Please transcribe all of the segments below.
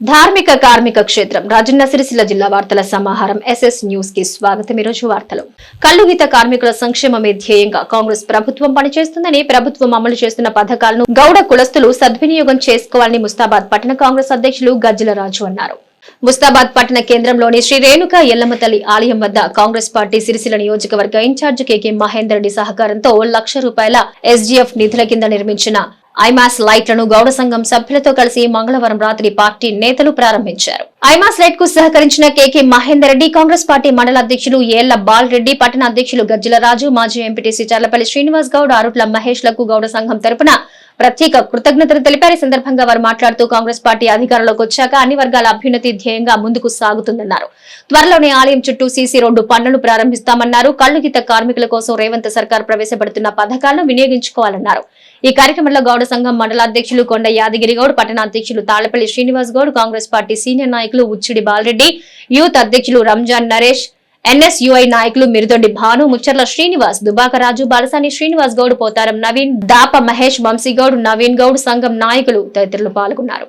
ధార్మిక కార్మిక క్షేత్రం రాజన్న సిరిసిల్ల జిల్లా వార్తల సమాహారం ఎస్ఎస్ న్యూస్కి స్వాగతం. ఈరోజు రోజు వార్తలు కల్లుగీత కార్మికుల సంక్షేమమే ధ్యేయంగా కాంగ్రెస్ ప్రభుత్వం పనిచేస్తుందని ప్రభుత్వం అమలు చేస్తున్న పథకాలను గౌడ కులస్తులు సద్వినియోగం చేసుకోవాలని ముస్తాబాద్ పట్టణ కాంగ్రెస్ అధ్యక్షులు గజ్జల రాజు అన్నారు. ముస్తాబాద్ పట్టణ కేంద్రంలోని శ్రీ రేణుక ఎల్లమ్మ తల్లి ఆలయం వద్ద కాంగ్రెస్ పార్టీ సిరిసిల్ల నియోజకవర్గ ఇన్ఛార్జ్ కేకే మహేందర్ రెడ్డి సహకారంతో లక్ష రూపాయల ఎస్డీఎఫ్ నిధుల కింద నిర్మించిన ఐమాస్ లైట్లను గౌడ సంఘం సభ్యులతో కలిసి మంగళవారం రాత్రి పార్టీ నేతలు ప్రారంభించారు. ఐమాస్ లైట్కు సహకరించిన కేకే మహేందర్ రెడ్డి కాంగ్రెస్ పార్టీ మండల అధ్యక్షులు ఏళ్ళ బాలరెడ్డి పట్టణ అధ్యక్షులు గజ్జల రాజు మాజీ ఎంపీటీసీ చర్లపల్లి శ్రీనివాస్ గౌడ్ ఆరుట్ల మహేష్లకు గౌడ సంఘం తరపున ప్రత్యేక కృతజ్ఞతలు తెలిపారు. ఈ సందర్భంగా వారు మాట్లాడుతూ కాంగ్రెస్ పార్టీ అధికారంలోకి వచ్చాక అన్ని వర్గాల అభ్యున్నతి ధ్యేయంగా ముందుకు సాగుతుందన్నారు. త్వరలోనే ఆలయం చుట్టూ సీసీ రోడ్డు పనులను ప్రారంభిస్తామన్నారు. కళ్ళుగిత కార్మికుల కోసం రేవంత్ సర్కార్ ప్రవేశపెడుతున్న పథకాలను వినియోగించుకోవాలన్నారు. ఈ కార్యక్రమంలో గౌడ సంఘం మండల అధ్యక్షులు కొండ యాదగిరి గౌడ్ పట్టణ అధ్యక్షులు తాళపల్లి శ్రీనివాస్ గౌడ్ కాంగ్రెస్ పార్టీ సీనియర్ నాయకులు ఉచ్చిడి బాలరెడ్డి యూత్ అధ్యక్షులు రంజాన్ నరేష్ ఎన్ఎస్యుఐ నాయకులు మిరుదొడ్డి భాను ముచ్చర్ల శ్రీనివాస్ దుబాకరాజు బాలసాని శ్రీనివాస్ గౌడ్ పోతారం నవీన్ దాప మహేష్ వంశీగౌడ్ నవీన్ గౌడ్ సంఘం నాయకులు తదితరులు పాల్గొన్నారు.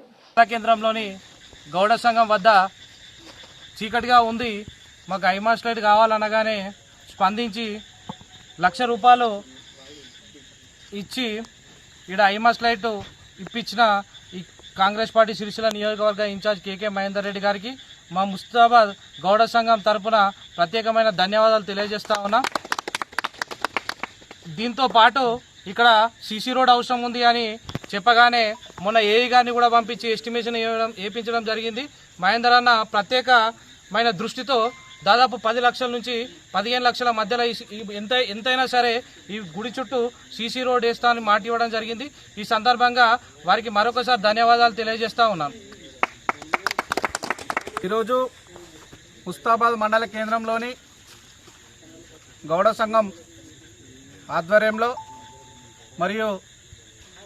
కేంద్రంలోని గౌడ సంఘం వద్ద చీకటిగా ఉంది. మాకు ఐమాస్లైట్ కావాలనగానే స్పందించి లక్ష రూపాయలు ఇచ్చి ఇక్కడ ఐమాస్ లైట్ ఇప్పించిన ఈ కాంగ్రెస్ పార్టీ సిరిసిల్ల నియోజకవర్గ ఇన్ఛార్జ్ కేకే మహేందర్ రెడ్డి గారికి మా ముస్తాబాద్ గౌడ సంఘం తరఫున ప్రత్యేకమైన ధన్యవాదాలు తెలియజేస్తా ఉన్నా. దీంతో పాటు ఇక్కడ సీసీ రోడ్ అవసరం ఉంది అని చెప్పగానే మొన్న ఏఈ గారిని కూడా పంపించి ఎస్టిమేషన్ వేయడం వేయించడం జరిగింది. మహేందర్ అన్న ప్రత్యేకమైన దృష్టితో దాదాపు పది లక్షల నుంచి పదిహేను లక్షల మధ్యలో ఎంత ఎంతైనా సరే ఈ గుడి చుట్టూ సీసీ రోడ్ వేస్తామని మాట ఇవ్వడం జరిగింది. ఈ సందర్భంగా వారికి మరొకసారి ధన్యవాదాలు తెలియజేస్తా ఉన్నాను. ఈరోజు ముస్తాబాద్ మండల కేంద్రంలోని గౌడ సంఘం ఆధ్వర్యంలో మరియు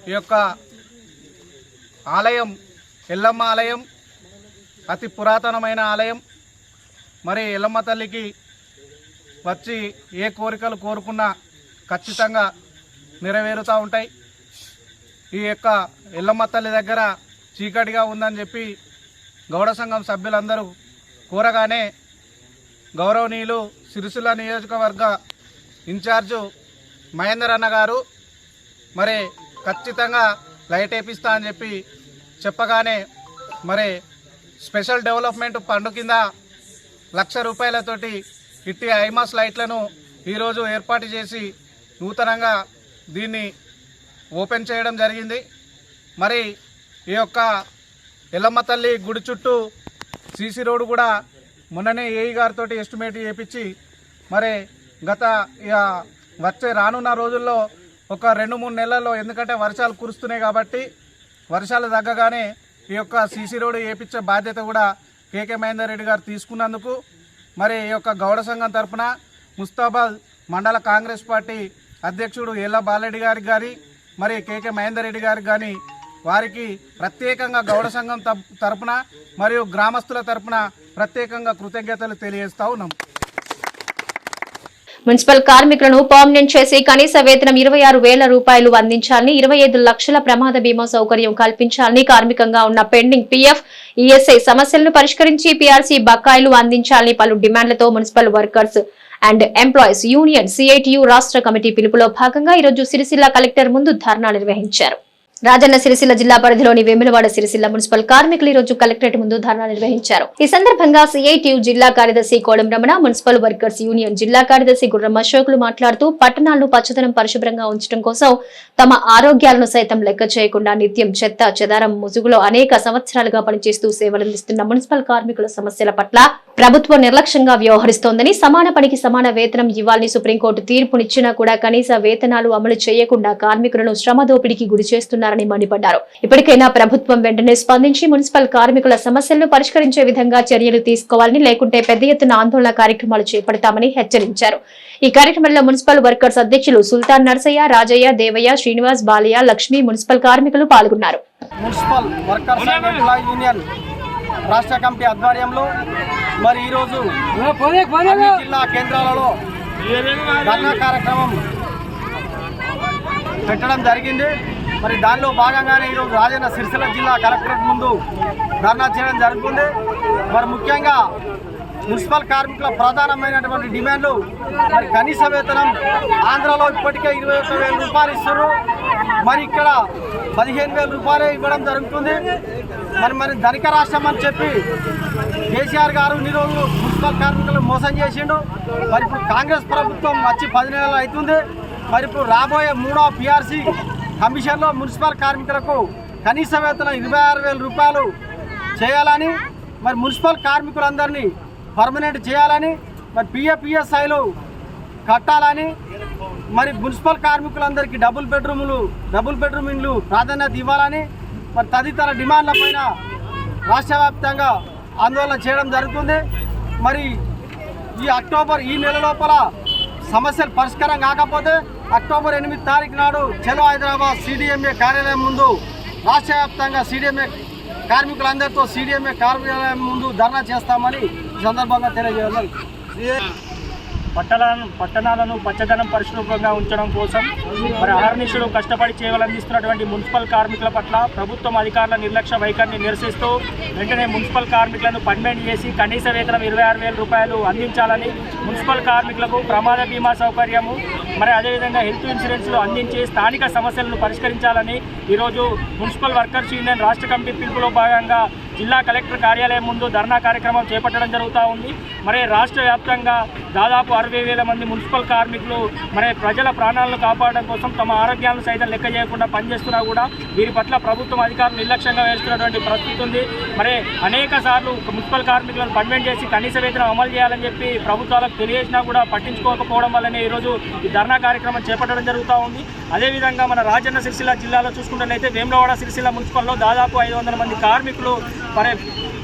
ఈ యొక్క ఆలయం ఎల్లమ్మ ఆలయం అతి పురాతనమైన ఆలయం మరి ఎల్లమ్మ తల్లికి వచ్చి ఏ కోరికలు కోరుకున్నా ఖచ్చితంగా నెరవేరుతూ ఉంటాయి. ఈ యొక్క ఎల్లమ్మ తల్లి దగ్గర చీకటిగా ఉందని చెప్పి గౌడ సంఘం సభ్యులందరూ కోరగానే గౌరవనీయులు సిరిసిల్ల నియోజకవర్గ ఇన్ఛార్జు మహేందర్ అన్న గారు మరి ఖచ్చితంగా లైట్ వేపిస్తా అని చెప్పి చెప్పగానే మరి స్పెషల్ డెవలప్మెంట్ పండు కింద లక్ష రూపాయలతోటి ఇట్టి ఐమాస్ లైట్లను ఈరోజు ఏర్పాటు చేసి నూతనంగా దీన్ని ఓపెన్ చేయడం జరిగింది. మరి ఈ యొక్క ఎల్లమ్మ తల్లి గుడి చుట్టూ సీసీ రోడ్డు కూడా మొన్ననే ఏఈ గారితో ఎస్టిమేట్ చేపించి మరి గత ఇక వచ్చే రానున్న రోజుల్లో ఒక రెండు మూడు నెలల్లో ఎందుకంటే వర్షాలు కురుస్తున్నాయి కాబట్టి వర్షాలు తగ్గగానే ఈ యొక్క సీసీ రోడ్డు వేయించే బాధ్యత కూడా కేకే మహేందర్ రెడ్డి గారు తీసుకున్నందుకు మరి ఈ యొక్క గౌడ సంఘం తరఫున ముస్తాబాద్ మండల కాంగ్రెస్ పార్టీ అధ్యక్షుడు ఎల్ల బాలరెడ్డి గారికి గారి మరి కేకే మహేందర్ రెడ్డి గారికి కానీ వారికి ప్రత్యేకంగా గౌడ సంఘం తరపున మరియు గ్రామస్తుల తరపున ప్రత్యేకంగా కృతజ్ఞతలు తెలియజేస్తా ఉన్నాం. మున్సిపల్ కార్మికులను పర్మనెంట్ చేసి కనీస వేతనం ఇరవై ఆరు వేల రూపాయలు అందించాలని ఇరవై ఐదు లక్షల ప్రమాద బీమా సౌకర్యం కల్పించాలని కార్మికంగా ఉన్న పెండింగ్ పీఎఫ్ ఈఎస్ఐ సమస్యలను పరిష్కరించి పీఆర్సీ బకాయిలు అందించాలని పలు డిమాండ్లతో municipal workers and employees union CITU రాష్ట్ర కమిటీ పిలుపులో భాగంగా ఈరోజు సిరిసిల్ల కలెక్టర్ ముందు ధర్నా నిర్వహించారు. రాజన్న సిరిసిల్ల జిల్లా పరిధిలోని వేములవాడ సిరిసిల్ల మున్సిపల్ కార్మికులు ఈ రోజు కలెక్టరేట్ ముందు ధర్నా నిర్వహించారు. ఈ సందర్భంగా సిఐటియు జిల్లా కార్యదర్శి Kodam Ramana municipal workers union జిల్లా కార్యదర్శి గుర్రం అశోకులు మాట్లాడుతూ పట్టణాలను పచ్చదనం పరిశుభ్రంగా ఉంచడం కోసం తమ ఆరోగ్యాలను సైతం లెక్క చేయకుండా నిత్యం చెత్త చెదారం ముసుగులో అనేక సంవత్సరాలుగా పనిచేస్తూ సేవలందిస్తున్న మున్సిపల్ కార్మికుల సమస్యల పట్ల ప్రభుత్వం నిర్లక్ష్యంగా వ్యవహరిస్తోందని సమాన పనికి సమాన వేతనం ఇవ్వాలని సుప్రీంకోర్టు తీర్పునిచ్చినా కూడా కనీస వేతనాలు అమలు చేయకుండా కార్మికులను శ్రమ దోపిడీకి గురి చేస్తున్నారని మండిపడ్డారు. ఇప్పటికైనా ప్రభుత్వం వెంటనే స్పందించి మున్సిపల్ కార్మికుల సమస్యలను పరిష్కరించే విధంగా చర్యలు తీసుకోవాలని లేకుంటే పెద్ద ఎత్తున ఆందోళన కార్యక్రమాలు చేపడతామని హెచ్చరించారు. ఈ కార్యక్రమంలో మున్సిపల్ వర్కర్స్ అధ్యక్షులు సుల్తాన్ నర్సయ్య రాజయ్య దేవయ్య శ్రీనివాస్ బాలయ్య లక్ష్మి మున్సిపల్ కార్మికులు పాల్గొన్నారు. మున్సిపల్ వర్కర్స్ యూనియన్ రాష్ట్ర కమిటీ ఆధ్వర్యంలో మరి ఈరోజు జిల్లా కేంద్రాలలో ధర్నా కార్యక్రమం పెట్టడం జరిగింది. మరి దానిలో భాగంగానే ఈరోజు రాజన్న సిరిసిల్ల జిల్లా కలెక్టరేట్ ముందు ధర్నా చేయడం జరుగుతుంది. మరి ముఖ్యంగా మున్సిపల్ కార్మికుల ప్రధానమైనటువంటి డిమాండ్లు మరి కనీస వేతనం ఆంధ్రాలో ఇప్పటికే ఇరవై ఒక్క వేల రూపాయలు ఇస్తున్నారు. మరి ఇక్కడ పదిహేను వేల రూపాయలే ఇవ్వడం జరుగుతుంది. మరి మరి ధనిక రాష్ట్రం అని చెప్పి కేసీఆర్ గారు ఇన్ని రోజులు మున్సిపల్ కార్మికులు మోసం చేసిండు. మరి ఇప్పుడు కాంగ్రెస్ ప్రభుత్వం వచ్చి పది నెలలు అవుతుంది. మరి ఇప్పుడు రాబోయే మూడో పిఆర్సీ కమిషన్లో మున్సిపల్ కార్మికులకు కనీస వేతనం ఇరవై ఆరు వేల రూపాయలు చేయాలని మరి మున్సిపల్ కార్మికులందరినీ పర్మనెంట్ చేయాలని మరి పిఎఫ్ఈఎస్ఐలు కట్టాలని మరి మున్సిపల్ కార్మికులందరికీ డబుల్ బెడ్రూములు డబుల్ బెడ్రూమ్ ఇండ్లు ప్రాధాన్యత ఇవ్వాలని మరి తదితర డిమాండ్ల పైన రాష్ట్ర వ్యాప్తంగా ఆందోళన చేయడం జరుగుతుంది. మరి ఈ అక్టోబర్ ఈ నెల లోపల సమస్యలు పరిష్కారం కాకపోతే అక్టోబర్ ఎనిమిది తారీఖు నాడు చలో హైదరాబాద్ సిడిఎంఏ కార్యాలయం ముందు రాష్ట్ర వ్యాప్తంగా సిడిఎంఏ కార్మికులందరితో సిడిఎంఏ కార్యాలయం ముందు ధర్నా చేస్తామని సందర్భంగా తెలియజేయాలి పట్టణాలను పట్టణాలను పచ్చదనం పరిశుభ్రంగా ఉంచడం కోసం మరి అహర్నిశలు కష్టపడి చేయాలందిస్తున్నటువంటి మున్సిపల్ కార్మికుల పట్ల ప్రభుత్వం అధికారుల నిర్లక్ష్య వైఖరిని నిరసిస్తూ వెంటనే మున్సిపల్ కార్మికులను పర్మనెంట్ చేసి కనీస వేతనం ఇరవై ఆరు వేల రూపాయలు అందించాలని మున్సిపల్ కార్మికులకు ప్రమాద బీమా సౌకర్యము మరి అదేవిధంగా హెల్త్ ఇన్సూరెన్స్లు అందించి స్థానిక సమస్యలను పరిష్కరించాలని ఈరోజు మున్సిపల్ వర్కర్స్ యూనియన్ రాష్ట్ర కమిటీ పిలుపులో భాగంగా జిల్లా కలెక్టర్ కార్యాలయం ముందు ధర్నా కార్యక్రమం చేపట్టడం జరుగుతూ ఉంది. మరి రాష్ట్ర వ్యాప్తంగా దాదాపు అరవై వేల మంది మున్సిపల్ కార్మికులు మరి ప్రజల ప్రాణాలను కాపాడడం కోసం తమ ఆరోగ్యాలను సైతం లెక్క చేయకుండా పనిచేస్తున్నా కూడా వీరి పట్ల ప్రభుత్వం అధికారులు నిర్లక్ష్యంగా వేస్తున్నటువంటి పరిస్థితి ఉంది. మరి అనేక సార్లు మున్సిపల్ కార్మికులను పర్మనెంట్ చేసి కనీస వేతనం అమలు చేయాలని చెప్పి ప్రభుత్వాలకు తెలియజేసినా కూడా పట్టించుకోకపోవడం వల్లనే ఈరోజు ఈ ధర్నా కార్యక్రమం చేపట్టడం జరుగుతూ ఉంది. అదేవిధంగా మన రాజన్న సిరిసిల్ల జిల్లాలో చూసుకున్నట్లయితే వేములవాడ సిరిసిల్ల మున్సిపల్లో దాదాపు ఐదు వందల మంది కార్మికులు పని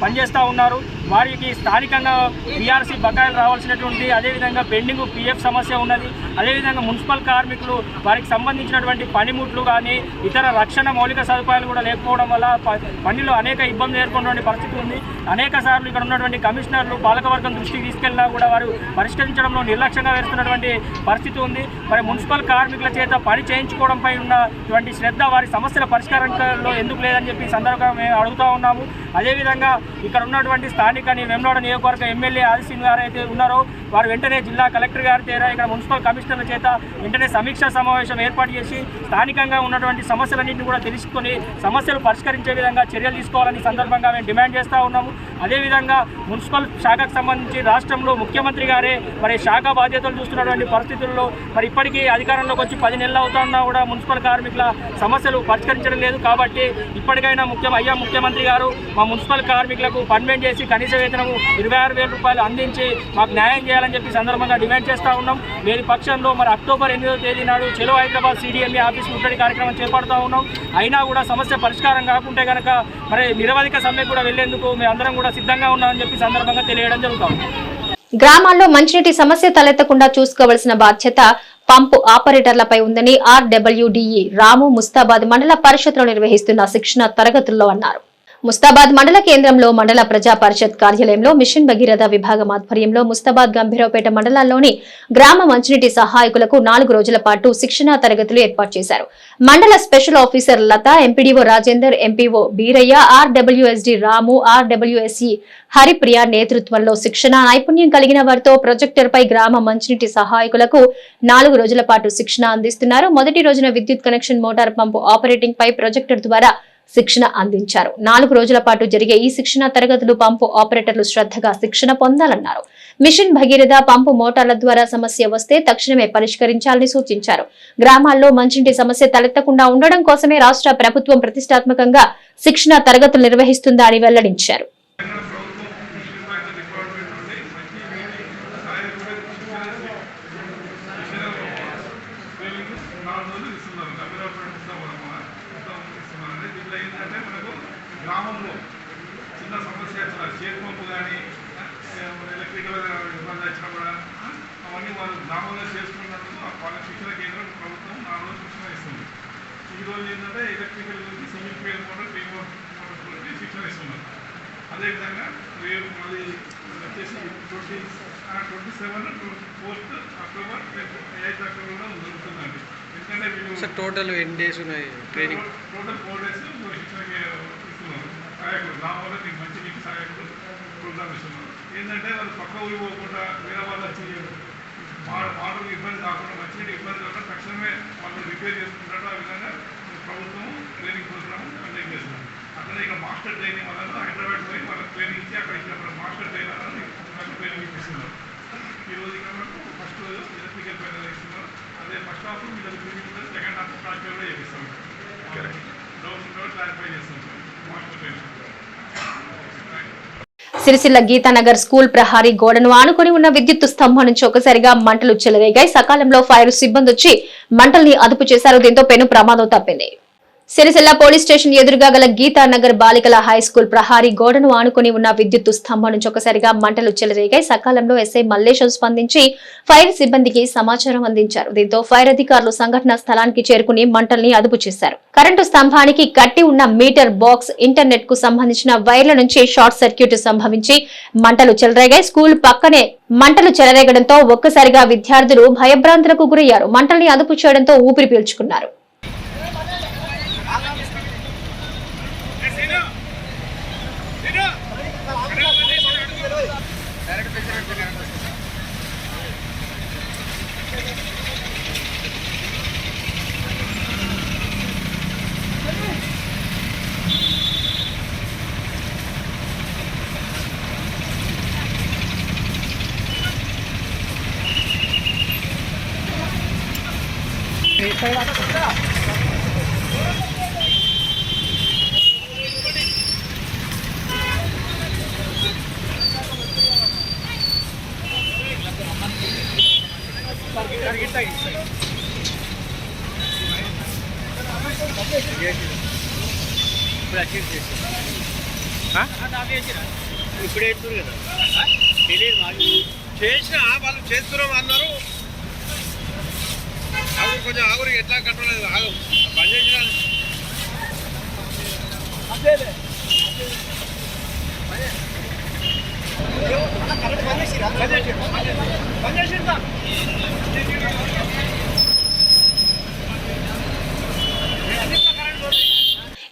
పనిచేస్తూ ఉన్నారు. వారికి స్థానికంగా పీఆర్సీ బకాయిలు రావాల్సినటువంటి అదేవిధంగా పెండింగ్ పిఎఫ్ సమస్య ఉన్నది. అదేవిధంగా మున్సిపల్ కార్మికులు వారికి సంబంధించినటువంటి పనిముట్లు కానీ ఇతర రక్షణ మౌలిక సదుపాయాలు కూడా లేకపోవడం వల్ల పనిలో అనేక ఇబ్బందులు ఏర్పడినటువంటి పరిస్థితి ఉంది. అనేక సార్లు ఇక్కడ ఉన్నటువంటి కమిషనర్లు పాలకవర్గం దృష్టికి తీసుకెళ్ళినా కూడా వారు పరిష్కరించడంలో నిర్లక్ష్యంగా వేస్తున్నటువంటి పరిస్థితి ఉంది. మరి మున్సిపల్ కార్మికుల చేత పని చేయించుకోవడంపై ఉన్నటువంటి శ్రద్ధ వారి సమస్యల పరిష్కారంలో ఎందుకు లేదని చెప్పి సందర్భంగా మేము అడుగుతా ఉన్నాము. అదేవిధంగా ఇక్కడ ఉన్నటువంటి స్థానిక వెమ్లాడ నియోజకవర్గ ఎమ్మెల్యే ఆదిసింగ్ గారు అయితే ఉన్నారో. వారు వెంటనే జిల్లా కలెక్టర్ గారి చేత ఇక్కడ మున్సిపల్ కమిషనర్ల చేత వెంటనే సమీక్షా సమావేశం ఏర్పాటు చేసి స్థానికంగా ఉన్నటువంటి సమస్యలన్నింటినీ కూడా తెలుసుకొని సమస్యలు పరిష్కరించే విధంగా చర్యలు తీసుకోవాలని సందర్భంగా మేము డిమాండ్ చేస్తూ ఉన్నాము. అదేవిధంగా మున్సిపల్ శాఖకు సంబంధించి రాష్ట్రంలో ముఖ్యమంత్రి గారే మరి శాఖ బాధ్యతలు చూస్తున్నటువంటి పరిస్థితుల్లో మరి ఇప్పటికీ అధికారంలోకి వచ్చి పది నెలలు అవుతున్నా కూడా మున్సిపల్ కార్మికుల సమస్యలు పరిష్కరించడం లేదు. కాబట్టి ఇప్పటికైనా ముఖ్యం అయ్యా ముఖ్యమంత్రి గారు మా మున్సిపల్ కార్మికులకు పర్మనెంట్ చేసి కనీస వేతనము ఇరవై ఆరు వేల రూపాయలు అందించి మాకు న్యాయం చేయాలని చెప్పి సందర్భంగా డిమాండ్ చేస్తూ ఉన్నాం. లేని పక్షంలో మరి అక్టోబర్ ఎనిమిదో తేదీ నాడు చెలో హైదరాబాద్ సిడిఎంఏ ఆఫీస్ ముట్టడి కార్యక్రమం చేపడుతూ ఉన్నాం. అయినా కూడా సమస్య పరిష్కారం కాకుంటే కనుక మరి నిరవధిక సమ్మె కూడా వెళ్ళేందుకు మేము అందరం కూడా సిద్ధంగా ఉన్నామని చెప్పి సందర్భంగా తెలియడం జరుగుతూ గ్రామాల్లో మంచినీటి సమస్య తలెత్తకుండా చూసుకోవాల్సిన బాధ్యత పంపు ఆపరేటర్లపై ఉందని ఆర్డబ్ల్యూడిఈ రాము ముస్తాబాద్ మండల పరిషత్లో నిర్వహిస్తున్న శిక్షణ తరగతుల్లో అన్నారు. ముస్తాబాద్ మండల కేంద్రంలో మండల ప్రజా పరిషత్ కార్యాలయంలో మిషన్ భగీరథ విభాగం ఆధ్వర్యంలో ముస్తాబాద్ గంభీరావుపేట మండలాల్లోని గ్రామ మంచినీటి సహాయకులకు నాలుగు రోజుల పాటు శిక్షణా తరగతులు ఏర్పాటు చేశారు. మండల special officer Latha MPDO Rajender MPO Beeraiah RWSDE Ramu RWSE Haripriya నేతృత్వంలో శిక్షణ నైపుణ్యం కలిగిన వారితో ప్రొజెక్టర్ పై గ్రామ మంచినీటి సహాయకులకు నాలుగు రోజుల పాటు శిక్షణ అందిస్తున్నారు. మొదటి రోజున విద్యుత్ కనెక్షన్ మోటార్ పంపు ఆపరేటింగ్ పై ప్రొజెక్టర్ ద్వారా శిక్షణ అందించారు. నాలుగు రోజుల పాటు జరిగే ఈ శిక్షణ తరగతులు పంపు ఆపరేటర్లు శ్రద్ధగా శిక్షణ పొందాలన్నారు. మిషన్ భగీరథ పంపు మోటార్ల ద్వారా సమస్య వస్తే తక్షణమే పరిష్కరించాలని సూచించారు. గ్రామాల్లో మంచినీటి సమస్య తలెత్తకుండా ఉండడం కోసమే రాష్ట్ర ప్రభుత్వం ప్రతిష్టాత్మకంగా శిక్షణ తరగతులు నిర్వహిస్తుందా అని వెల్లడించారు నాలుగు రోజులు ఇస్తున్నారు గంభీరపేట ఇస్తాం మొత్తం ఇస్తున్నారు దీంట్లో ఏంటంటే మనకు గ్రామంలో చిన్న సమస్య వచ్చిన చేతి పంపు కానీ ఎలక్ట్రికల్ ఇబ్బంది వచ్చినా కూడా ఆ, అవన్నీ వాళ్ళు గ్రామంలో చేసుకున్నట్టు వాళ్ళ శిక్షణ కేంద్రం ప్రభుత్వం నాలుగు రోజులు శిక్షణ ఇస్తుంది ఈ రోజు ఏంటంటే ఎలక్ట్రికల్ గురించి single phase motor three motor గురించి శిక్షణ ఇస్తున్నారు అదేవిధంగా రేపు మళ్ళీ వచ్చేసి twenty twenty seven twenty fourth October eighth October కూడా జరుగుతుందండి. ఎందుకంటే టోటల్ ఎన్ని డేస్ ఉన్నాయి ట్రైనింగ్ టోటల్ ఫోర్ డేస్ శిక్షణకి సహాయకులు గ్రామంలో మీకు మంచి ప్రోగ్రామ్ ఇస్తున్నారు. ఏంటంటే వాళ్ళు పక్క ఊరి పోకుండా వేరే వాళ్ళు వచ్చి వాటర్ ఇబ్బంది కాకుండా మంచినీటి ఇబ్బంది కాకుండా తక్షణమే వాళ్ళు రిపేర్ చేసుకుంటారు. ఆ విధంగా ప్రభుత్వం ట్రైనింగ్ ప్రోగ్రామ్ కండక్ట్ చేస్తున్నారు. అట్లనే ఇక మాస్టర్ ట్రైనింగ్ వల్ల హైదరాబాద్ పోయి వాళ్ళకి ట్రైనింగ్ ఇచ్చి అక్కడ ఇచ్చిన మాస్టర్ ట్రైనర్ అని వాళ్ళకి ట్రైనింగ్ ఇప్పిస్తున్నారు ఈ రోజు ఇక్కడ మనకు ఫస్ట్ రోజు ఎలక్ట్రికల్ పైన ఇస్తున్నారు అదే ఫస్ట్ హాఫ్ మీ దగ్గర సెకండ్ హాఫ్ ప్రాక్టికల్ కూడా చేపిస్తాం. డౌట్స్ క్లారిఫై చేస్తాం. Master training Sircilla Geethanagar school ప్రహారీ గోడను ఆనుకుని ఉన్న విద్యుత్ స్తంభం నుంచి ఒకసారిగా మంటలు చెలరేగాయి. సకాలంలో ఫైర్ సిబ్బంది వచ్చి మంటల్ని అదుపు చేశారు. దీంతో పెను ప్రమాదం తప్పింది. సిరిసిల్ల పోలీస్ స్టేషన్ ఎదురుగా గల గీతానగర్ బాలికల హై స్కూల్ ప్రహారీ గోడను ఆనుకుని ఉన్న విద్యుత్ స్తంభం నుంచి ఒకసారిగా మంటలు చెలరేగాయి. సకాలంలో ఎస్ఐ మల్లేశం స్పందించి ఫైర్ సిబ్బందికి సమాచారం అందించారు. దీంతో ఫైర్ అధికారులు సంఘటనా స్థలానికి చేరుకుని మంటల్ని అదుపు చేశారు. కరెంటు స్తంభానికి కట్టి ఉన్న మీటర్ బాక్స్ ఇంటర్నెట్కు సంబంధించిన వైర్ల నుంచి షార్ట్ సర్క్యూట్ సంభవించి మంటలు చెలరేగాయి. స్కూల్ పక్కనే మంటలు చెలరేగడంతో ఒక్కసారిగా విద్యార్థులు భయభ్రాంతులకు గురయ్యారు. మంటల్ని అదుపు చేయడంతో ఊపిరి పీల్చుకున్నారు. చేసిన వాళ్ళు చేస్తున్నాం అన్నారు. ఆగురు కొంచెం ఆగురు ఎట్లా కట్టలేదు ఆగు. బంద్ చేసిన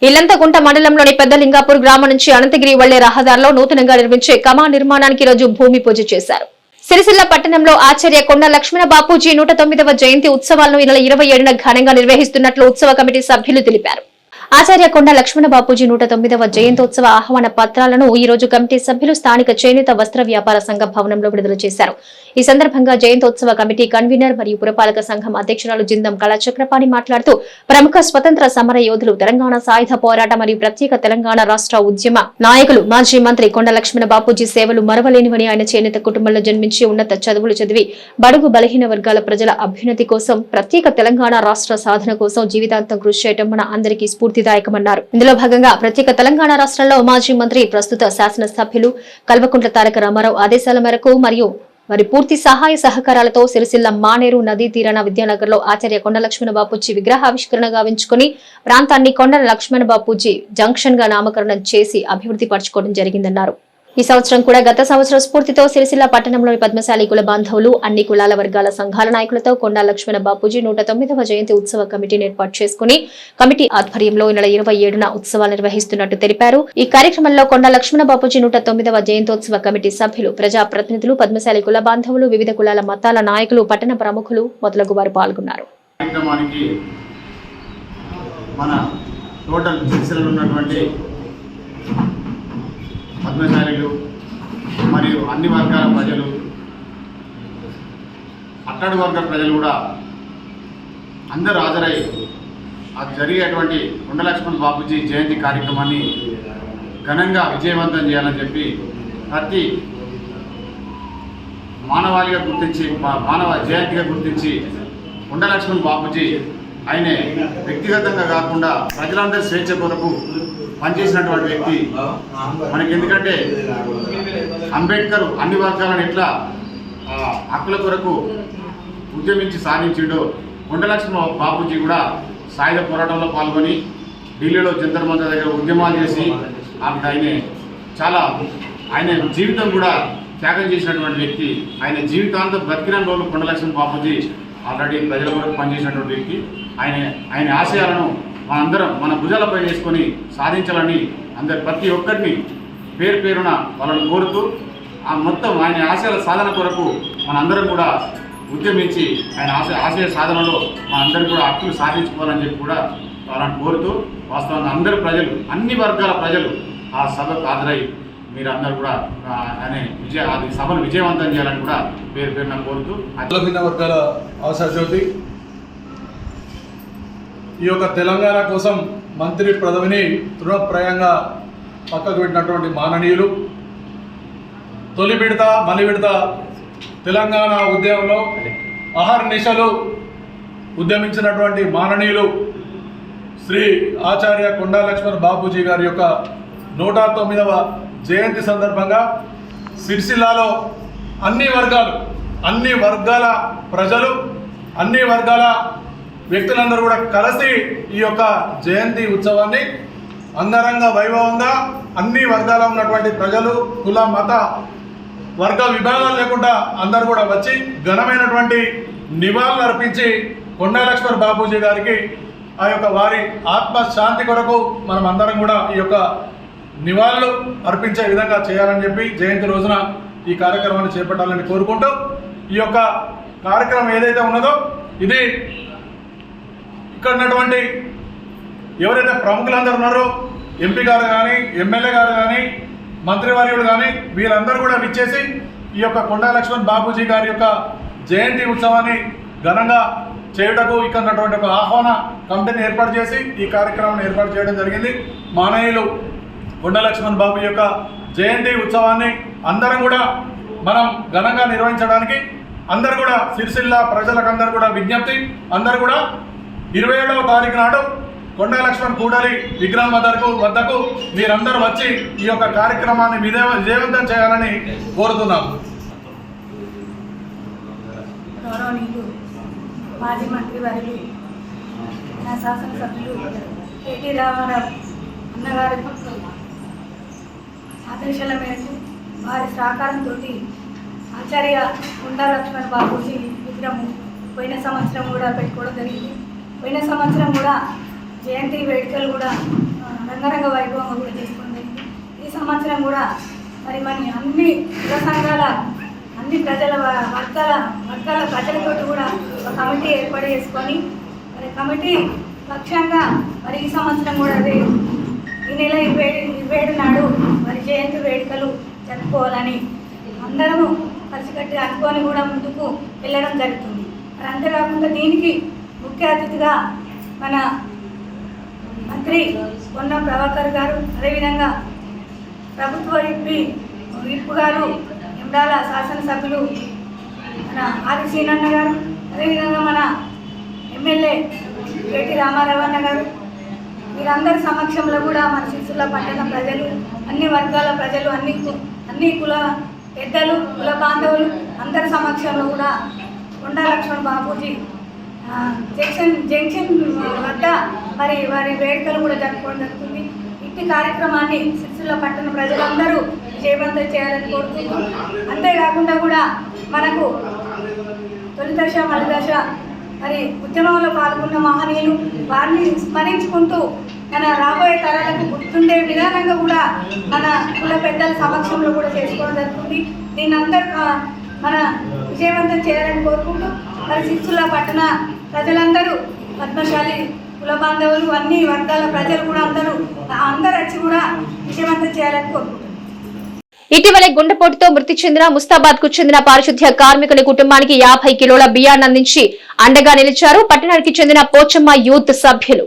ఇల్లంతకుంట మండలంలోని పెద్ద లింగాపూర్ గ్రామం నుంచి అనంతగిరి వెళ్ళే రహదారిలో నూతనంగా నిర్మించే కమా నిర్మాణానికి రోజు భూమి పూజ చేశారు. సిరిసిల్ల పట్టణంలో ఆచార్య కొండ లక్ష్మణ బాపూజీ నూట తొమ్మిదవ జయంతి ఉత్సవాలను ఈ నెల ఇరవై ఏడున ఘనంగా నిర్వహిస్తున్నట్లు ఉత్సవ కమిటీ సభ్యులు తెలిపారు. ఆచార్య కొండ లక్ష్మణ బాపూజీ నూట తొమ్మిదవ జయంతోత్సవ ఆహ్వాన పత్రాలను ఈ రోజు కమిటీ సభ్యులు స్థానిక చేనేత వస్త్ర వ్యాపార సంఘ భవనంలో విడుదల చేశారు. ఈ సందర్భంగా జయంతోత్సవ కమిటీ కన్వీనర్ మరియు పురపాలక సంఘం అధ్యక్షురాలు జిందం కళాచక్రపాణి మాట్లాడుతూ ప్రముఖ స్వతంత్ర సమర యోధులు తెలంగాణ సాయుధ పోరాట మరియు ప్రత్యేక తెలంగాణ రాష్ట్ర ఉద్యమ నాయకులు మాజీ మంత్రి కొండ లక్ష్మణ బాపూజీ సేవలు మరవలేనివని ఆయన చేనేత కుటుంబంలో జన్మించి ఉన్నత చదువులు చదివి బడుగు బలహీన వర్గాల ప్రజల అభ్యున్నతి కోసం ప్రత్యేక తెలంగాణ రాష్ట్ర సాధన కోసం జీవితాంతం కృషి చేయటం మన అందరికీ స్ఫూర్తి స్ఫూర్తిదాయకమన్నారు ఇందులో భాగంగా ప్రత్యేక తెలంగాణ రాష్ట్రంలో మాజీ మంత్రి ప్రస్తుత శాసనసభ్యులు కల్వకుంట్ల తారక రామారావు ఆదేశాల మేరకు మరియు వారి పూర్తి సహాయ సహకారాలతో సిరిసిల్ల మానేరు నదీ తీరాన విద్యానగర్లో ఆచార్య కొండ లక్ష్మణ బాపూజీ విగ్రహావిష్కరణ గావించుకుని ప్రాంతాన్ని కొండ లక్ష్మణ బాపూజీ జంక్షన్గా నామకరణం చేసి అభివృద్ధి పరచుకోవడం జరిగిందన్నారు. ఈ సంవత్సరం కూడా గత సంవత్సరం స్ఫూర్తితో సిరిసిల్ల పట్టణంలోని పద్మశాలి కుల బాంధవులు అన్ని కులాల వర్గాల సంఘాల నాయకులతో కొండా లక్ష్మణ బాపూజీ నూట తొమ్మిదవ జయంతి ఉత్సవ కమిటీని ఏర్పాటు చేసుకుని కమిటీ ఆధ్వర్యంలో ఈ నెల ఇరవై ఏడున ఉత్సవాలు నిర్వహిస్తున్నట్టు తెలిపారు. ఈ కార్యక్రమంలో కొండా లక్ష్మణ బాపూజీ నూట తొమ్మిదవ జయంతోత్సవ కమిటీ సభ్యులు ప్రజా ప్రతినిధులు పద్మశాలి కుల బాంధవులు వివిధ కులాల మతాల నాయకులు పట్టణ ప్రముఖులు మొదలగు వారు పాల్గొన్నారు మన టోటల్ సిరిసిల్లలో ఉన్నటువంటి పద్మశాలీలు మరియు అన్ని వర్గాల ప్రజలు పట్టణ వర్గ ప్రజలు కూడా అందరూ హాజరై అది జరిగేటువంటి కొండలక్ష్మణ్ బాబుజీ జయంతి కార్యక్రమాన్ని ఘనంగా విజయవంతం చేయాలని చెప్పి ప్రతి మానవాళిగా గుర్తించి మా- మానవ జయంతిగా గుర్తించి ఉండలక్ష్మణ్ బాబుజీ ఆయనే వ్యక్తిగతంగా కాకుండా ప్రజలందరి స్వేచ్ఛ కొరకు పనిచేసినటువంటి వ్యక్తి. మనకి ఎందుకంటే అంబేద్కర్ అన్ని వర్గాలను ఎట్లా హక్కుల కొరకు ఉద్యమించి సాధించిండో కొండలక్ష్మ బాపూజీ కూడా సాయుధ పోరాటంలో పాల్గొని ఢిల్లీలో జంతర్ మంత్ర దగ్గర ఉద్యమాలు చేసి ఆమెకు ఆయనే చాలా ఆయన జీవితం కూడా త్యాగం చేసినటువంటి వ్యక్తి. ఆయన జీవితాంతం బ్రతికిన రోజులు కొండలక్ష్మణ బాపూజీ ఆల్రెడీ ప్రజల కొరకు పనిచేసినటువంటి వ్యక్తి. ఆయన ఆయన ఆశయాలను మనందరం మన భుజాలపై వేసుకొని సాధించాలని అందరి ప్రతి ఒక్కరిని పేరు పేరున వాళ్ళని కోరుతూ ఆ మొత్తం ఆయన ఆశయాల సాధన కొరకు మనందరం కూడా ఉద్యమించి ఆయన ఆశ ఆశయ సాధనలో మనందరం కూడా హక్కులు సాధించుకోవాలని చెప్పి కూడా వాళ్ళని కోరుతూ వాస్తవంగా అందరు ప్రజలు అన్ని వర్గాల ప్రజలు ఆ సభకు హాజరై మీరందరూ కూడా అనే విజయ అది సభను విజయవంతం చేయాలని కూడా పేరు పేరున కోరుతూ కుల భిన్న వర్గాల ఆశాజ్యోతి ఈ యొక్క తెలంగాణ కోసం మంత్రి పదవిని తృణప్రాయంగా పక్కకు పెట్టినటువంటి మాననీయులు తొలి విడత మలి విడత తెలంగాణ ఉద్యమంలో అహర్నిశలు ఉద్యమించినటువంటి మాననీయులు శ్రీ ఆచార్య కొండా లక్ష్మణ్ బాపూజీ గారి యొక్క నూట తొమ్మిదవ జయంతి సందర్భంగా సిరిసిల్లాలో అన్ని వర్గాలు అన్ని వర్గాల ప్రజలు అన్ని వర్గాల వ్యక్తులందరూ కూడా కలిసి ఈ యొక్క జయంతి ఉత్సవాన్ని అంగరంగ వైభవంగా అన్ని వర్గాల ఉన్నటువంటి ప్రజలు కుల మత వర్గ విభాగాలు లేకుండా అందరు కూడా వచ్చి ఘనమైనటువంటి నివాళులు అర్పించి కొండా బాబూజీ గారికి ఆ యొక్క వారి ఆత్మ శాంతి కొరకు మనం అందరం కూడా ఈ యొక్క నివాళులు అర్పించే విధంగా చేయాలని చెప్పి జయంతి రోజున ఈ కార్యక్రమాన్ని చేపట్టాలని కోరుకుంటూ ఈ యొక్క కార్యక్రమం ఏదైతే ఉన్నదో ఇది ఇక్కడ ఉన్నటువంటి ఎవరైతే ప్రముఖులందరూ ఉన్నారో ఎంపీ గారు కానీ ఎమ్మెల్యే గారు కానీ మంత్రివర్యులు కానీ వీరందరూ కూడా విచ్చేసి ఈ యొక్క కొండా లక్ష్మణ్ బాబూజీ గారి యొక్క జయంతి ఉత్సవాన్ని ఘనంగా చేయుటకు ఇక్కడ ఉన్నటువంటి ఒక ఆహ్వాన కమిటీని ఏర్పాటు చేసి ఈ కార్యక్రమాన్ని ఏర్పాటు చేయడం జరిగింది. మానవులు గుండ లక్ష్మణ్ బాబు యొక్క జయంతి ఉత్సవాన్ని అందరం కూడా మనం ఘనంగా నిర్వహించడానికి అందరు కూడా సిరిసిల్ల ప్రజలకందరూ కూడా విజ్ఞప్తి. అందరు కూడా ఇరవై ఏడవ తారీఖు నాడు కొండ లక్ష్మణ్ కూడలి విగ్రహం వద్దకు వద్దకు మీరందరూ వచ్చి ఈ యొక్క కార్యక్రమాన్ని విజయ విజయవంతం చేయాలని కోరుతున్నాం. గౌరవనీయులు మాజీ మంత్రి వారికి నా శాసనసభ్యులు కేటీ రామారావు అన్నగారి ఆదేశాల మేరకు వారి సహకారంతో ఆచార్య కొండా లక్ష్మణ్ బాబూజీ విగ్రహము పోయిన సంవత్సరం కూడా పెట్టుకోవడం జరిగింది. పోయిన సంవత్సరం కూడా జయంతి వేడుకలు కూడా రంగరంగ వైభవంగా కూడా చేసుకోవడం జరిగింది. ఈ సంవత్సరం కూడా మరి మరి అన్ని కుల సంఘాల అన్ని ప్రజల వర్తల వర్గాల వర్గాల ప్రజలతోటి కూడా ఒక కమిటీ ఏర్పాటు చేసుకొని మరి కమిటీ లక్ష్యంగా మరి ఈ సంవత్సరం కూడా అదే ఈ నెల ఇరవై ఇరవై ఏడు నాడు జయంతి వేడుకలు జరుపుకోవాలని అందరము కలిసికట్టి అనుకొని కూడా ముందుకు వెళ్ళడం జరుగుతుంది. మరి అంతేకాకుండా దీనికి ముఖ్య అతిథిగా మన మంత్రి పొన్న ప్రభాకర్ గారు అదేవిధంగా ప్రభుత్వ ఇప్పి విప్పు గారు ఎండాల శాసనసభ్యులు మన ఆది సీనన్న గారు అదేవిధంగా మన ఎమ్మెల్యే కేటీ రామారావు అన్న గారు వీరందరి సమక్షంలో కూడా మన శిశుల పట్టణ ప్రజలు అన్ని వర్గాల ప్రజలు అన్ని అన్ని కుల పెద్దలు కుల బాంధవులు అందరి సమక్షంలో కూడా కొండా లక్ష్మణ్ బాబూజీ జంక్షన్ జంక్షన్ వద్ద మరి వారి వేడుకలు కూడా జరుపుకోవడం జరుగుతుంది. ఇట్టి కార్యక్రమాన్ని సిరిసిల్ల పట్టణ ప్రజలందరూ విజయవంతం చేయాలని కోరుకుంటూ అంతేకాకుండా కూడా మనకు తొలి దశ మలి దశ మరి ఉద్యమంలో పాల్గొన్న మహనీయులు వారిని స్మరించుకుంటూ మన రాబోయే తరాలకు గుర్తుండే విధానంగా కూడా మన కుల పెద్దల సమక్షంలో కూడా చేసుకోవడం జరుగుతుంది. దీన్ని అందరూ మన విజయవంతం చేయాలని కోరుకుంటూ మరి సిరిసిల్ల పట్టణ ప్రజలందరూ పద్మశాలి కుల బాంధవులు అన్ని వర్గాల ప్రజలు కూడా అందరూ అందరూ వచ్చి కూడా విజయవంతం చేయాలని కోరుకుంటున్నారు ఇటీవలే గుండెపోటుతో మృతి చెందిన ముస్తాబాద్కు చెందిన పారిశుద్ధ్య కార్మికుని కుటుంబానికి యాభై కిలోల బియ్యాన్ని అందించి అండగా నిలిచారు. పట్టణానికి చెందిన పోచమ్మ యూత్ సభ్యులు.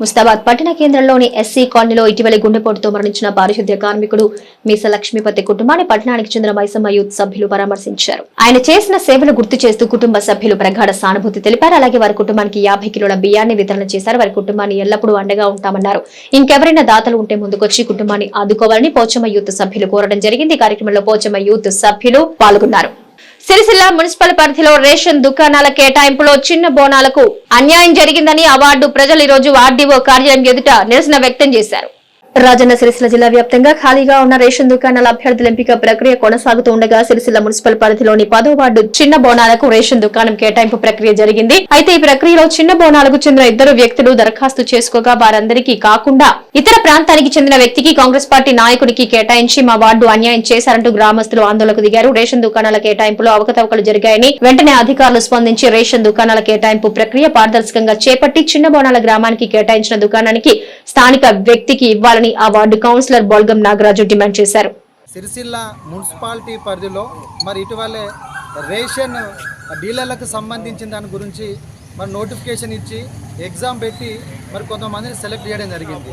ముస్తాబాద్ పట్టణ కేంద్రంలోని ఎస్సీ కాలనీలో ఇటీవలి గుండెపోటుతో మరణించిన పారిశుద్ధ్య కార్మికుడు మీస లక్ష్మీపతి కుటుంబాన్ని పట్టణానికి చెందిన మైసమ్మ యూత్ సభ్యులు పరామర్శించారు. ఆయన చేసిన సేవలు గుర్తు చేస్తూ కుటుంబ సభ్యులు ప్రగాఢ సానుభూతి తెలిపారు. అలాగే వారి కుటుంబానికి యాభై కిలోల బియ్యాన్ని వితరణ చేశారు. వారి కుటుంబాన్ని ఎల్లప్పుడూ అండగా ఉంటామన్నారు. ఇంకెవరైనా దాతలు ఉంటే ముందుకొచ్చి కుటుంబాన్ని ఆదుకోవాలని పోచమ్మ యూత్ సభ్యులు కోరడం జరిగింది. ఈ కార్యక్రమంలో పోచమ్మ యూత్ సభ్యులు పాల్గొన్నారు. సిరిసిల్ల మున్సిపల్ పరిధిలో రేషన్ దుకాణాల కేటాయింపులో చిన్న బోనాలకు అన్యాయం జరిగిందని అవార్డు ప్రజలు ఈరోజు రోజు ఆర్డీఓ కార్యాలయం ఎదుట నిరసన వ్యక్తం చేశారు. రాజన్న సిరిసిల్ల జిల్లా వ్యాప్తంగా ఖాళీగా ఉన్న రేషన్ దుకాణాల అభ్యర్థుల ఎంపిక ప్రక్రియ కొనసాగుతూ ఉండగా సిరిసిల్ల మున్సిపల్ పరిధిలోని పదో వార్డు చిన్న బోనాలకు రేషన్ దుకాణం కేటాయింపు ప్రక్రియ జరిగింది. అయితే ఈ ప్రక్రియలో చిన్న బోనాలకు చెందిన ఇద్దరు వ్యక్తులు దరఖాస్తు చేసుకోగా వారందరికీ కాకుండా ఇతర ప్రాంతానికి చెందిన వ్యక్తికి కాంగ్రెస్ పార్టీ నాయకుడికి కేటాయించి మా వార్డు అన్యాయం చేశారంటూ గ్రామస్తులు ఆందోళనకు దిగారు. రేషన్ దుకాణాల కేటాయింపులో అవకతవకలు జరిగాయని వెంటనే అధికారులు స్పందించి రేషన్ దుకాణాల కేటాయింపు ప్రక్రియ పారదర్శకంగా చేపట్టి చిన్న బోనాల గ్రామానికి కేటాయించిన దుకాణానికి స్థానిక వ్యక్తికి ఇవ్వాలని ఆ ward councillor Bolgam Nagaraju demand చేశారు. సిరిసిల్ల మున్సిపాలిటీ పరిధిలో మరి ఇటీవలే రేషన్ డీలర్లకు సంబంధించిన దాని గురించి మరి నోటిఫికేషన్ ఇచ్చి ఎగ్జామ్ పెట్టి మరి కొంతమందిని సెలెక్ట్ చేయడం జరిగింది.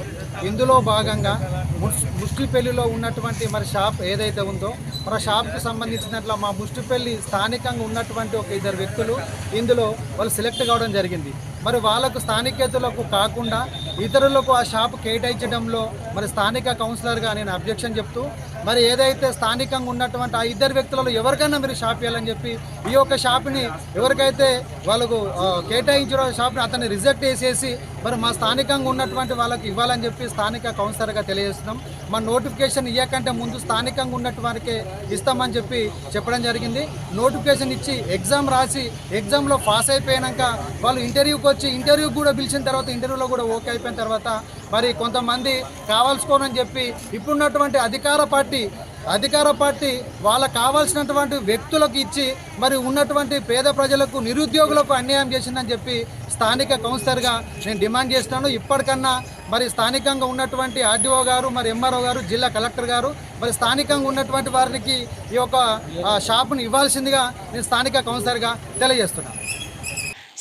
ఇందులో భాగంగా ముస్ ముష్టిపల్లిలో ఉన్నటువంటి మరి షాప్ ఏదైతే ఉందో మరి షాప్కి సంబంధించినట్లు మా ముష్టిపల్లి స్థానికంగా ఉన్నటువంటి ఒక ఇద్దరు వ్యక్తులు ఇందులో వాళ్ళు సెలెక్ట్ కావడం జరిగింది. మరి వాళ్ళకు స్థానికేతలకు కాకుండా ఇతరులకు ఆ షాప్ కేటాయించడంలో మరి స్థానిక కౌన్సిలర్గా నేను అబ్జెక్షన్ చెప్తూ మరి ఏదైతే స్థానికంగా ఉన్నటువంటి ఆ ఇద్దరు వ్యక్తులలో ఎవరికైనా మీరు షాప్ ఇవ్వాలని చెప్పి ఈ యొక్క షాప్ని ఎవరికైతే వాళ్ళకు కేటాయించిన షాప్ని అతన్ని రిజెక్ట్ చేసేసి మరి మా స్థానికంగా ఉన్నటువంటి వాళ్ళకి ఇవ్వాలని చెప్పి స్థానిక కౌన్సిలర్గా తెలియజేస్తున్నాం. మా నోటిఫికేషన్ ఇవ్వకంటే ముందు స్థానికంగా ఉన్నటువంటి ఇస్తామని చెప్పి చెప్పడం జరిగింది. నోటిఫికేషన్ ఇచ్చి ఎగ్జామ్ రాసి ఎగ్జామ్లో పాస్ అయిపోయాక వాళ్ళు ఇంటర్వ్యూకి వచ్చి ఇంటర్వ్యూ కూడా పిలిచిన తర్వాత ఇంటర్వ్యూలో కూడా ఓకే అయిపోయిన తర్వాత మరి కొంతమంది కావాల్సుకోనని చెప్పి ఇప్పుడున్నటువంటి అధికార పార్టీ అధికార పార్టీ వాళ్ళకు కావాల్సినటువంటి వ్యక్తులకు ఇచ్చి మరి ఉన్నటువంటి పేద ప్రజలకు నిరుద్యోగులకు అన్యాయం చేసిందని చెప్పి స్థానిక కౌన్సిలర్గా నేను డిమాండ్ చేస్తున్నాను. ఇప్పటికన్నా మరి స్థానికంగా ఉన్నటువంటి ఆర్డీఓ గారు మరి ఎంఆర్ఓ గారు జిల్లా కలెక్టర్ గారు మరి స్థానికంగా ఉన్నటువంటి వారికి ఈ యొక్క షాపును ఇవ్వాల్సిందిగా నేను స్థానిక కౌన్సిలర్గా తెలియజేస్తున్నాను.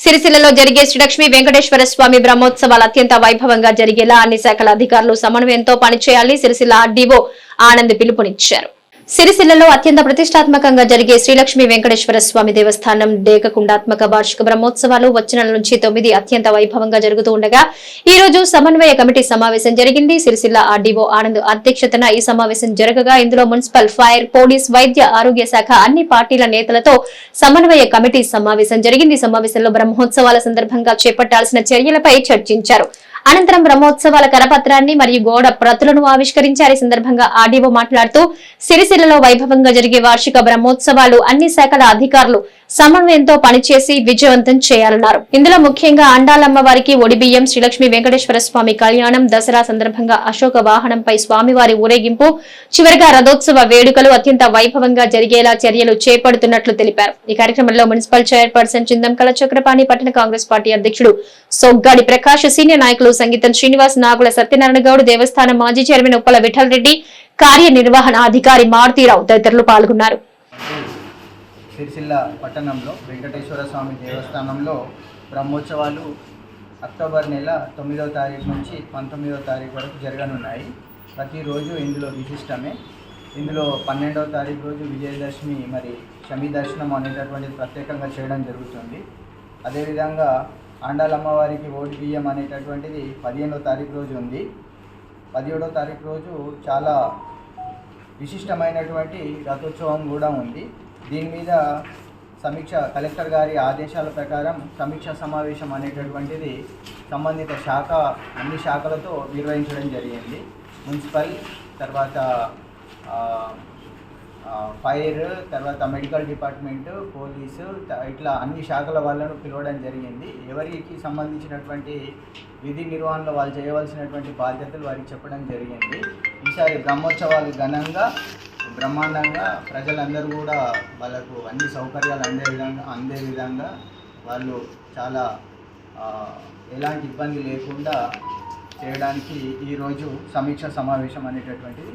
సిరిసిల్లలో జరిగే శ్రీలక్ష్మీ వెంకటేశ్వర స్వామి బ్రహ్మోత్సవాలు అత్యంత వైభవంగా జరిగేలా అన్ని శాఖల అధికారులు సమన్వయంతో పనిచేయాలని సిరిసిల్ల ఆర్డీఓ ఆనంద్ పిలుపునిచ్చారు. సిరిసిల్లలో అత్యంత ప్రతిష్టాత్మకంగా జరిగే శ్రీలక్ష్మి వెంకటేశ్వర స్వామి దేవస్థానం డేకకుండాత్మక వార్షిక బ్రహ్మోత్సవాలు వచ్చిన నుంచి తొమ్మిది అత్యంత వైభవంగా జరుగుతూ ఉండగా ఈ రోజు సమన్వయ కమిటీ సమావేశం జరిగింది. సిరిసిల్ల ఆర్డీఓ ఆనంద్ అధ్యక్షతన ఈ సమావేశం జరగగా ఇందులో మున్సిపల్ ఫైర్ పోలీస్ వైద్య ఆరోగ్య శాఖ అన్ని పార్టీల నేతలతో సమన్వయ కమిటీ సమావేశం జరిగింది. ఈ సమావేశంలో బ్రహ్మోత్సవాల సందర్భంగా చేపట్టాల్సిన చర్యలపై చర్చించారు. అనంతరం బ్రహ్మోత్సవాల కరపత్రాన్ని మరియు గోడ ప్రతులను ఆవిష్కరించారు. ఈ సందర్భంగా ఆర్డీఓ మాట్లాడుతూ సిరిసిల్లలో వైభవంగా జరిగే వార్షిక బ్రహ్మోత్సవాలు అన్ని శాఖల అధికారులు సమన్వయంతో పనిచేసి విజయవంతం చేయాలన్నారు. ఇందులో ముఖ్యంగా అండాలమ్మ వారికి ఒడిబియ్యం శ్రీలక్ష్మి వెంకటేశ్వర స్వామి కళ్యాణం దసరా సందర్భంగా అశోక వాహనంపై స్వామివారి ఊరేగింపు చివరిగా రథోత్సవ వేడుకలు అత్యంత వైభవంగా జరిగేలా చర్యలు చేపడుతున్నట్లు తెలిపారు. ఈ కార్యక్రమంలో మున్సిపల్ చైర్పర్సన్ చిందంకల చక్రపాణి పట్టణ కాంగ్రెస్ పార్టీ అధ్యక్షుడు సొగ్గాడి ప్రకాష్ సీనియర్ నాయకులు సంగీతం శ్రీనివాస్ నాగుల సత్యనారాయణ గౌడ్ దేవస్థానం మాజీ చైర్మన్ ఉప్పల విఠలరెడ్డి కార్యనిర్వహణ అధికారి మారుతీరావు తదితరులు పాల్గొన్నారు. సిరిసిల్ల పట్టణంలో వెంకటేశ్వర స్వామి దేవస్థానంలో బ్రహ్మోత్సవాలు అక్టోబర్ నెల తొమ్మిదవ తారీఖు నుంచి పంతొమ్మిదవ తారీఖు వరకు జరగనున్నాయి. ప్రతిరోజు ఇందులో విశిష్టమే. ఇందులో పన్నెండవ తారీఖు రోజు విజయదశమి మరి శమి దర్శనం అనేటటువంటిది ప్రత్యేకంగా చేయడం జరుగుతుంది. అదేవిధంగా ఆండాలమ్మవారికి ఓటు బియ్యం అనేటటువంటిది పదిహేనో తారీఖు రోజు ఉంది. పదిహేడో తారీఖు రోజు చాలా విశిష్టమైనటువంటి రథోత్సవం కూడా ఉంది. దీని మీద సమీక్ష కలెక్టర్ గారి ఆదేశాల ప్రకారం సమీక్ష సమావేశం అనేటటువంటిది సంబంధిత శాఖ అన్ని శాఖలతో నిర్వహించడం జరిగింది. మున్సిపల్ తర్వాత ఫైర్ తర్వాత మెడికల్ డిపార్ట్మెంట్ పోలీసు ఇట్లా అన్ని శాఖల వాళ్ళను పిలవడం జరిగింది. ఎవరికి సంబంధించినటువంటి విధి నిర్వహణలో వాళ్ళు చేయవలసినటువంటి బాధ్యతలు వారికి చెప్పడం జరిగింది. ఈసారి బ్రహ్మోత్సవాలు ఘనంగా బ్రహ్మాండంగా ప్రజలందరూ కూడా వాళ్ళకు అన్ని సౌకర్యాలు అందే విధంగా అందే విధంగా వాళ్ళు చాలా ఎలాంటి ఇబ్బంది లేకుండా చేయడానికి ఈరోజు సమీక్ష సమావేశం అనేటటువంటిది